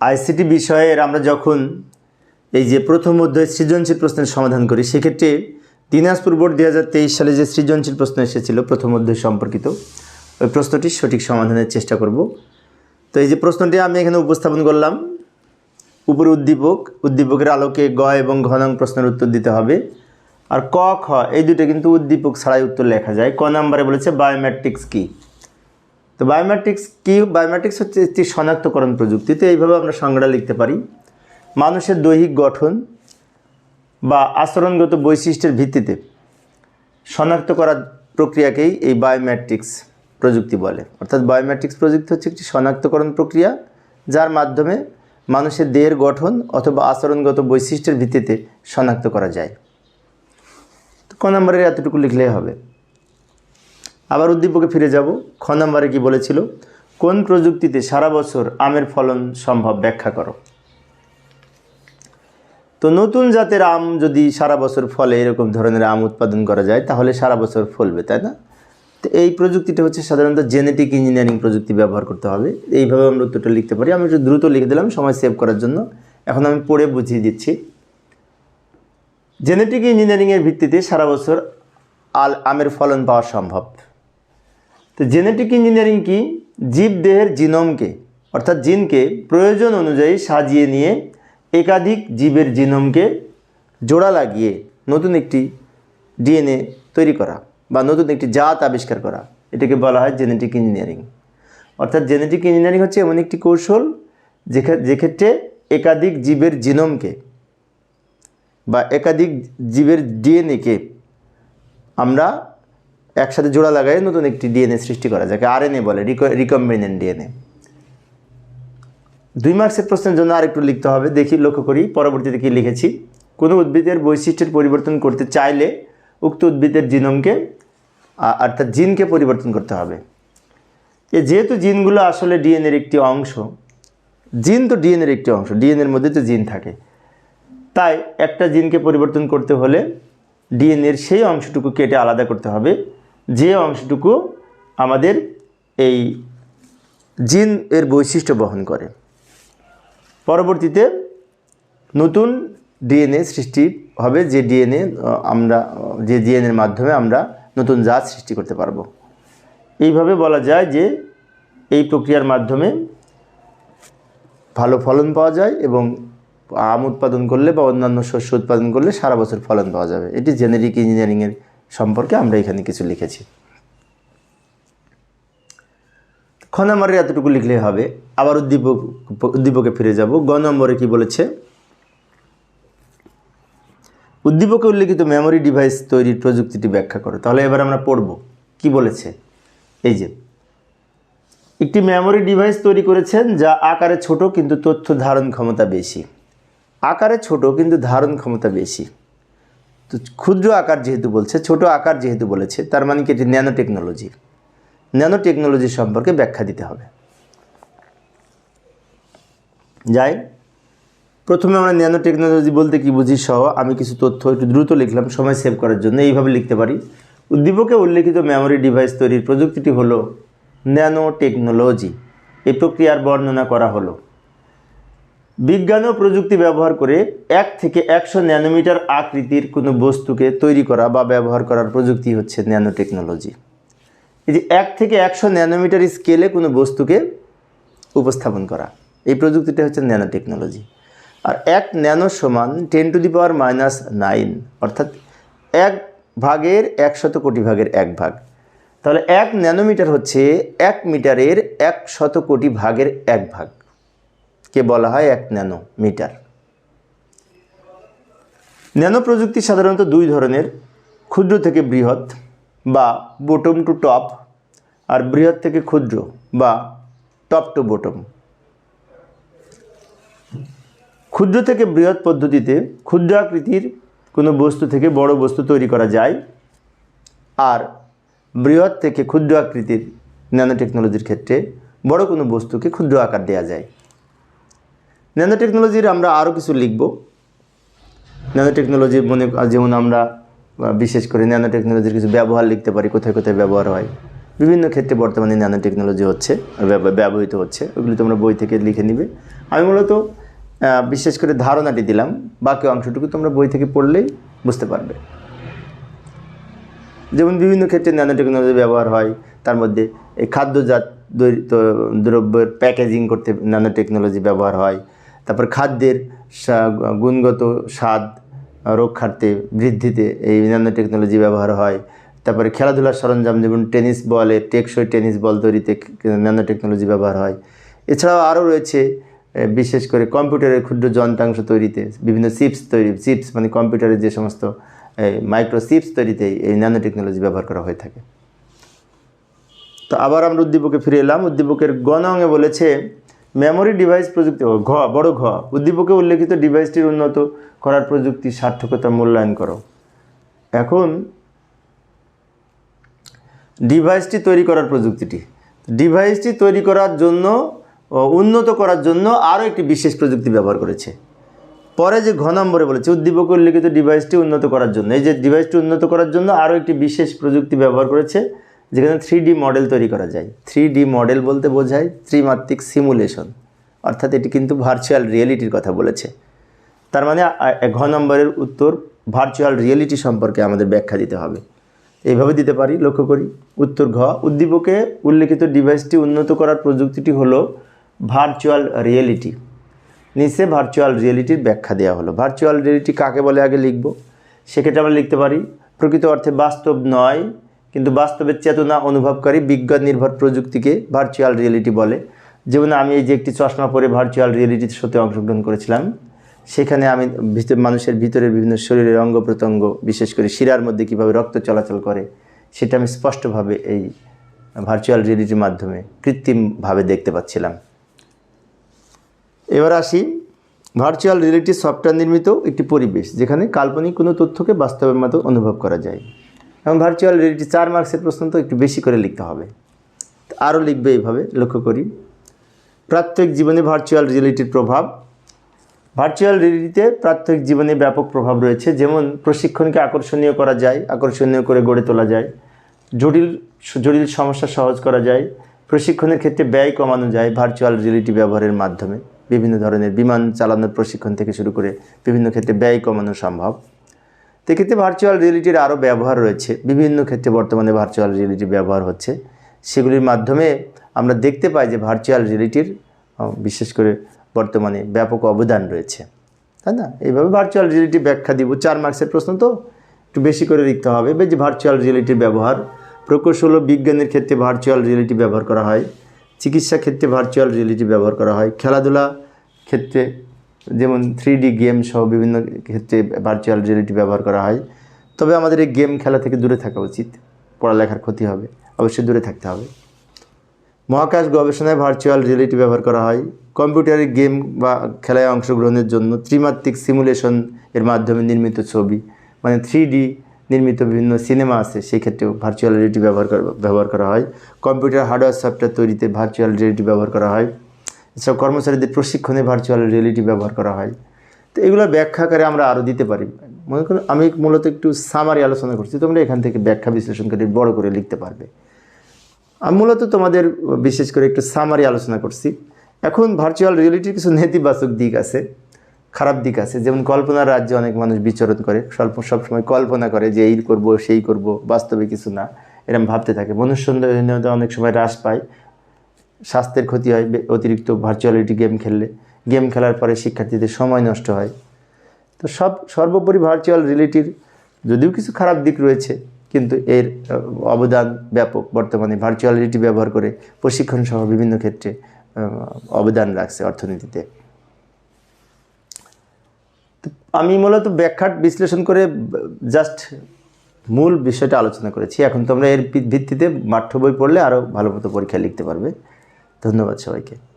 ICT বিষয়ের আমরা যখন এই যে প্রথম অধ্যায় সৃজনশীল প্রশ্নের সমাধান করি, সেক্ষেত্রে দিনাজপুর বোর্ড দুই হাজার তেইশ সালে যে সৃজনশীল প্রশ্ন এসেছিল প্রথম অধ্যায় সম্পর্কিত, ওই প্রশ্নটির সঠিক সমাধানের চেষ্টা করব। তো এই যে প্রশ্নটি আমি এখানে উপস্থাপন করলাম, উপরে উদ্দীপক, উদ্দীপকের আলোকে গ এবং ঘনং প্রশ্নের উত্তর দিতে হবে। আর ক, খ, এই দুটো কিন্তু উদ্দীপক ছাড়াই উত্তর লেখা যায়। ক নাম্বারে বলেছে বায়োমেট্রিক্স কী? তো বায়োমেট্রিক্স কি? বায়োমেট্রিক্স হচ্ছে একটি শনাক্তকরণ প্রযুক্তি তো এইভাবে আমরা সংজ্ঞা লিখতে পারি। মানুষের দৈহিক গঠন বা আচরণগত বৈশিষ্ট্যের ভিত্তিতে শনাক্ত করার প্রক্রিয়াকেই এই বায়োমেট্রিক্স প্রযুক্তি বলে। অর্থাৎ বায়োমেট্রিক্স প্রযুক্তি হচ্ছে একটি শনাক্তকরণ প্রক্রিয়া যার মাধ্যমে মানুষের দেহের গঠন অথবা আচরণগত বৈশিষ্ট্যের ভিত্তিতে শনাক্ত করা যায়। তো ক নম্বরের এতটুকু লিখলেই হবে। আবার উদ্দীপকে ফিরে যাব। খ নম্বরে কি বলেছিল? কোন প্রযুক্তিতে সারা বছর আমের ফলন সম্ভব ব্যাখ্যা করো। তো নতুন জাতের আম যদি সারা বছর ফলে এরকম ধরনের আম উৎপাদন করা যায়, তাহলে সারা বছর ফলবে, তাই না? তো এই প্রযুক্তিটা হচ্ছে সাধারণত জেনেটিক ইঞ্জিনিয়ারিং প্রযুক্তি ব্যবহার করতে হবে। এইভাবে আমরা উত্তরটা লিখতে পারি। আমি একটু দ্রুত লিখে দিলাম, সময় সেভ করার জন্য। এখন আমি পড়ে বুঝিয়ে দিচ্ছি। জেনেটিক ইঞ্জিনিয়ারিংয়ের ভিত্তিতে সারা বছর আল আমের ফলন পাওয়া সম্ভব। তো জেনেটিক ইঞ্জিনিয়ারিং কি? জীবদেহের জিনোমকে, অর্থাৎ জিনকে প্রয়োজন অনুযায়ী সাজিয়ে নিয়ে একাধিক জীবের জিনোমকে জোড়া লাগিয়ে নতুন একটি ডিএনএ তৈরি করা বা নতুন একটি জাত আবিষ্কার করা। এটাকে বলা হয় জেনেটিক ইঞ্জিনিয়ারিং অর্থাৎ জেনেটিক ইঞ্জিনিয়ারিং হচ্ছে এমন একটি কৌশল যেক্ষেত্রে একাধিক জীবের জিনোমকে বা একাধিক জীবের ডিএনএকে আমরা একসাথে জোড়া লাগাই নতুন একটি ডিএনএ সৃষ্টি করা যাকে আরএনএ বলে রিকম্বিনেন্ট ডিএনএ দুই মার্কসের প্রশ্নের জন্য আরেকটু লিখতে হবে, দেখি লক্ষ্য করি, পরবর্তীতে কি লিখেছি। কোনো উদ্ভিদের বৈশিষ্ট্যের পরিবর্তন করতে চাইলে উক্ত উদ্ভিদের জিনোমকে অর্থাৎ জিনকে পরিবর্তন করতে হবে। এ যেহেতু জিনগুলো আসলে ডিএনএর একটি অংশ, জিন তো ডিএনএর একটি অংশ ডিএনএর মধ্যে তো জিন থাকে। তাই একটা জিনকে পরিবর্তন করতে হলে ডিএনএর সেই অংশটুকু কেটে আলাদা করতে হবে যে অংশটুকু আমাদের এই জিন এর বৈশিষ্ট্য বহন করে। পরবর্তীতে নতুন ডিএনএ সৃষ্টি হবে, যে ডিএনএ আমরা, যে ডিএনএর মাধ্যমে আমরা নতুন জাত সৃষ্টি করতে পারব। এইভাবে বলা যায় যে এই প্রক্রিয়ার মাধ্যমে ভালো ফলন পাওয়া যায় এবং আম উৎপাদন করলে বা অন্যান্য শস্য উৎপাদন করলে সারা বছর ফলন পাওয়া যাবে। এটি জেনেরিক ইঞ্জিনিয়ারিংয়ের সম্পর্কে আমরা এখানে কিছু লিখেছি। খ এতটুকু লিখলে হবে। আবার উদ্দীপক, উদ্দীপকে ফিরে যাব। গ নম্বরে কি বলেছে? উদ্দীপকে উল্লেখিত মেমোরি ডিভাইস তৈরির প্রযুক্তিটি ব্যাখ্যা করো। তাহলে এবার আমরা পড়ব। কি বলেছে? এই যে, একটি মেমোরি ডিভাইস তৈরি করেছেন যা আকারে ছোট কিন্তু তথ্য ধারণ ক্ষমতা বেশি। আকারে ছোট কিন্তু ধারণ ক্ষমতা বেশি। তো ক্ষুদ্র আকার যেহেতু বলছে, ছোট আকার যেহেতু বলেছে, তার মানে কি এটি ন্যানো টেকনোলজি ন্যানো টেকনোলজি সম্পর্কে ব্যাখ্যা দিতে হবে। যাই, প্রথমে আমরা ন্যানো টেকনোলজি বলতে কি বুঝি সহ, আমি কিছু তথ্য একটু দ্রুত লিখলাম, সময় সেভ করার জন্য এইভাবে লিখতে পারি। উদ্দীপকে উল্লেখিত মেমোরি ডিভাইস তৈরির প্রযুক্তিটি হলো ন্যানো টেকনোলজি এই প্রক্রিয়ার বর্ণনা করা হলো। বিজ্ঞান ও প্রযুক্তি ব্যবহার করে এক থেকে একশো ন্যানোমিটার আকৃতির কোনো বস্তুকে তৈরি করা বা ব্যবহার করার প্রযুক্তি হচ্ছে ন্যানো টেকনোলজি এই যে এক থেকে একশো ন্যানোমিটার স্কেলে কোনো বস্তুকে উপস্থাপন করা, এই প্রযুক্তিটা হচ্ছে ন্যানো টেকনোলজি আর এক ন্যানো সমান ten to the power minus nine, অর্থাৎ এক ভাগের একশত কোটি ভাগের এক ভাগ। তাহলে এক ন্যানোমিটার হচ্ছে এক মিটারের এক শত কোটি ভাগের এক ভাগ। কে বলা হয় এক ন্যানো মিটার ন্যানো প্রযুক্তি সাধারণত দুই ধরনের, ক্ষুদ্র থেকে বৃহৎ বা বটম টু টপ আর বৃহৎ থেকে ক্ষুদ্র বা টপ টু বটম ক্ষুদ্র থেকে বৃহৎ পদ্ধতিতে ক্ষুদ্র আকৃতির কোনো বস্তু থেকে বড় বস্তু তৈরি করা যায়, আর বৃহৎ থেকে ক্ষুদ্র আকৃতির ন্যানো টেকনোলজির ক্ষেত্রে বড় কোনো বস্তুকে ক্ষুদ্র আকার দেওয়া যায়। ন্যানো টেকনোলজির আমরা আরও কিছু লিখব। ন্যানো টেকনোলজি মনে যেমন আমরা বিশেষ করে ন্যানো টেকনোলজির কিছু ব্যবহার লিখতে পারি, কোথায় কোথায় ব্যবহার হয়। বিভিন্ন ক্ষেত্রে বর্তমানে ন্যানো টেকনোলজি হচ্ছে ব্যবহৃত হচ্ছে। ওগুলি তোমরা বই থেকে লিখে নিবে। আমি মূলত বিশেষ করে ধারণাটি দিলাম। বাকি অংশটুকু তোমরা বই থেকে পড়লেই বুঝতে পারবে। যেমন বিভিন্ন ক্ষেত্রে ন্যানো টেকনোলজি ব্যবহার হয়, তার মধ্যে এই খাদ্যজাত দ্রব্যের প্যাকেজিং করতে ন্যানো টেকনোলজি ব্যবহার হয়। তারপর খাদ্যের গুণগত স্বাদ রক্ষার্থে বৃদ্ধিতে এই ন্যানো টেকনোলজি ব্যবহার হয়। তারপরে খেলাধুলার সরঞ্জাম যেমন টেনিস বলে, টেকসই টেনিস বল তৈরিতে ন্যানো টেকনোলজি ব্যবহার হয়। এছাড়াও আরও রয়েছে বিশেষ করে কম্পিউটারের ক্ষুদ্র যন্ত্রাংশ তৈরিতে বিভিন্ন চিপস তৈরি, চিপস মানে কম্পিউটারের যে সমস্ত মাইক্রো চিপস তৈরিতে এই ন্যানো টেকনোলজি ব্যবহার করা হয়ে থাকে। তো আবার আমরা উদ্দীপকে ফিরে এলাম। উদ্দীপকের গণাঙ্গে বলেছে মেমোরি ডিভাইস প্রযুক্তি ঘ, বড় ঘ, উদ্দীপকে উল্লেখিত ডিভাইসটির উন্নত করার প্রযুক্তি সার্থকতা মূল্যায়ন করো। এখন, ডিভাইসটি তৈরি করার প্রযুক্তিটি। ডিভাইসটি তৈরি করার জন্য উন্নত করার জন্য আরও একটি বিশেষ প্রযুক্তি ব্যবহার করেছে। পরে যে ঘ নম্বরে বলেছে, উদ্দীপক উল্লেখিত ডিভাইসটি উন্নত করার জন্য, এই যে ডিভাইসটি উন্নত করার জন্য আরও একটি বিশেষ প্রযুক্তি ব্যবহার করেছে যেখানে থ্রি ডি মডেল তৈরি করা যায়। থ্রি ডি মডেল বলতে বোঝায় ত্রিমাত্রিক সিমুলেশন অর্থাৎ এটি কিন্তু ভার্চুয়াল রিয়েলিটির কথা বলেছে। তার মানে ঘ নম্বরের উত্তর ভার্চুয়াল রিয়েলিটি সম্পর্কে আমাদের ব্যাখ্যা দিতে হবে। এইভাবে দিতে পারি, লক্ষ্য করি। উত্তর ঘ, উদ্দীপকে উল্লেখিত ডিভাইসটি উন্নত করার প্রযুক্তিটি হলো ভার্চুয়াল রিয়েলিটি নিচে ভার্চুয়াল রিয়েলিটির ব্যাখ্যা দেওয়া হলো। ভার্চুয়াল রিয়েলিটি কাকে বলে আগে লিখব? সেক্ষেত্রে আমরা লিখতে পারি, প্রকৃত অর্থে বাস্তব নয় কিন্তু বাস্তবের চেতনা অনুভবকারী বিজ্ঞান নির্ভর প্রযুক্তিকে ভার্চুয়াল রিয়েলিটি বলে। যেমন আমি এই যে একটি চশমা পরে ভার্চুয়াল রিয়েলিটির সাথে অংশগ্রহণ করেছিলাম, সেখানে আমি ভিতর, মানুষের ভিতরের বিভিন্ন শরীরের অঙ্গ প্রত্যঙ্গ, বিশেষ করে শিরার মধ্যে কীভাবে রক্ত চলাচল করে, সেটা আমি স্পষ্টভাবে এই ভার্চুয়াল রিয়েলিটির মাধ্যমে কৃত্রিমভাবে দেখতে পাচ্ছিলাম। এবার আসি ভার্চুয়াল রিয়েলিটি সফটওয়্যার নির্মিত একটি পরিবেশ, যেখানে কাল্পনিক কোনো তথ্যকে বাস্তবের মতো অনুভব করা যায়। এবং ভার্চুয়াল রিয়েলিটি চার মার্কসের প্রশ্ন তো একটু বেশি করে লিখতে হবে। আরও লিখবে এইভাবে, লক্ষ্য করি। প্রাত্যহিক জীবনে ভার্চুয়াল রিয়েলিটির প্রভাব। ভার্চুয়াল রিয়েলিটিতে প্রাত্যহিক জীবনে ব্যাপক প্রভাব রয়েছে। যেমন প্রশিক্ষণকে আকর্ষণীয় করা যায়, আকর্ষণীয় করে গড়ে তোলা যায়। জটিল জটিল সমস্যা সহজ করা যায়। প্রশিক্ষণের ক্ষেত্রে ব্যয় কমানো যায় ভার্চুয়াল রিয়েলিটি ব্যবহারের মাধ্যমে। বিভিন্ন ধরনের বিমান চালানোর প্রশিক্ষণ থেকে শুরু করে বিভিন্ন ক্ষেত্রে ব্যয় কমানো সম্ভব। তো এক্ষেত্রে ভার্চুয়াল রিয়েলিটির আরও ব্যবহার রয়েছে। বিভিন্ন ক্ষেত্রে বর্তমানে ভার্চুয়াল রিয়েলিটি ব্যবহার হচ্ছে। সেগুলির মাধ্যমে আমরা দেখতে পাই যে ভার্চুয়াল রিয়েলিটির বিশেষ করে বর্তমানে ব্যাপক অবদান রয়েছে। তাই না? এইভাবে ভার্চুয়াল রিয়েলিটি ব্যাখ্যা দিব। চার মার্কসের প্রশ্ন তো? একটু বেশি করে লিখতে হবে। যে ভার্চুয়াল রিয়েলিটির ব্যবহার, প্রকৌশল বিজ্ঞানের ক্ষেত্রে ভার্চুয়াল রিয়েলিটি ব্যবহার করা হয়। চিকিৎসা ক্ষেত্রে ভার্চুয়াল রিয়েলিটি ব্যবহার করা হয়। খেলাধুলা ক্ষেত্রে যেমন থ্রি ডি গেম সহ বিভিন্ন ক্ষেত্রে ভার্চুয়াল রিয়েলিটি ব্যবহার করা হয়। তবে আমাদের এই গেম খেলা থেকে দূরে থাকা উচিত। পড়ালেখার ক্ষতি হবে। অবশ্যই দূরে থাকতে হবে। মহাকাশ গবেষণায় ভার্চুয়াল রিয়েলিটি ব্যবহার করা হয়। কম্পিউটারের গেম বা খেলায় অংশগ্রহণের জন্য ত্রিমাত্রিক সিমুলেশন এর মাধ্যমে নির্মিত ছবি মানে থ্রি নির্মিত বিভিন্ন সিনেমা আছে, সেই ক্ষেত্রেও ভার্চুয়াল রিয়েলিটি ব্যবহার ব্যবহার করা হয়। কম্পিউটার হার্ডওয়্যার সফটওয়্যার তৈরিতে ভার্চুয়াল রিয়েলিটি ব্যবহার করা হয়। এছাড়াও কর্মচারীদের প্রশিক্ষণে ভার্চুয়াল রিয়েলিটি ব্যবহার করা হয়। তো এগুলো ব্যাখ্যাকারে আমরা আরও দিতে পারি। মনে করুন, আমি মূলত একটু সামারি আলোচনা করছি, তোমরা এখান থেকে ব্যাখ্যা বিশ্লেষণ করে বড় করে লিখতে পারবে। আমি মূলত তোমাদের বিশেষ করে একটু সামারি আলোচনা করছি। এখন ভার্চুয়াল রিয়েলিটির কিছু নেতিবাচক দিক আছে, খারাপ দিক আছে। যেমন কল্পনার রাজ্যে অনেক মানুষ বিচরণ করে, স্বল্প, সবসময় কল্পনা করে যে এই করব, সেই করব, বাস্তবে কিছু না এরকম ভাবতে থাকে। মনুষ্যহীনতা অনেক সময় হ্রাস পায় স্বাস্থ্যের ক্ষতি হয় অতিরিক্ত ভার্চুয়ালিটি গেম খেললে। গেম খেলার পরে শিক্ষার্থীদের সময় নষ্ট হয়। তো সব, সর্বোপরি ভার্চুয়াল রিয়েলিটির যদিও কিছু খারাপ দিক রয়েছে, কিন্তু এর অবদান ব্যাপক। বর্তমানে ভার্চুয়াল রিয়েলিটি ব্যবহার করে প্রশিক্ষণ সহ বিভিন্ন ক্ষেত্রে অবদান রাখছে অর্থনীতিতে। আমি মূলত ব্যাখ্যাট বিশ্লেষণ করে জাস্ট মূল বিষয়টা আলোচনা করেছি। এখন তোমরা এর ভিত্তিতে পাঠ্য বই পড়লে আরও ভালো মতো পরীক্ষা লিখতে পারবে। ধন্যবাদ সবাইকে।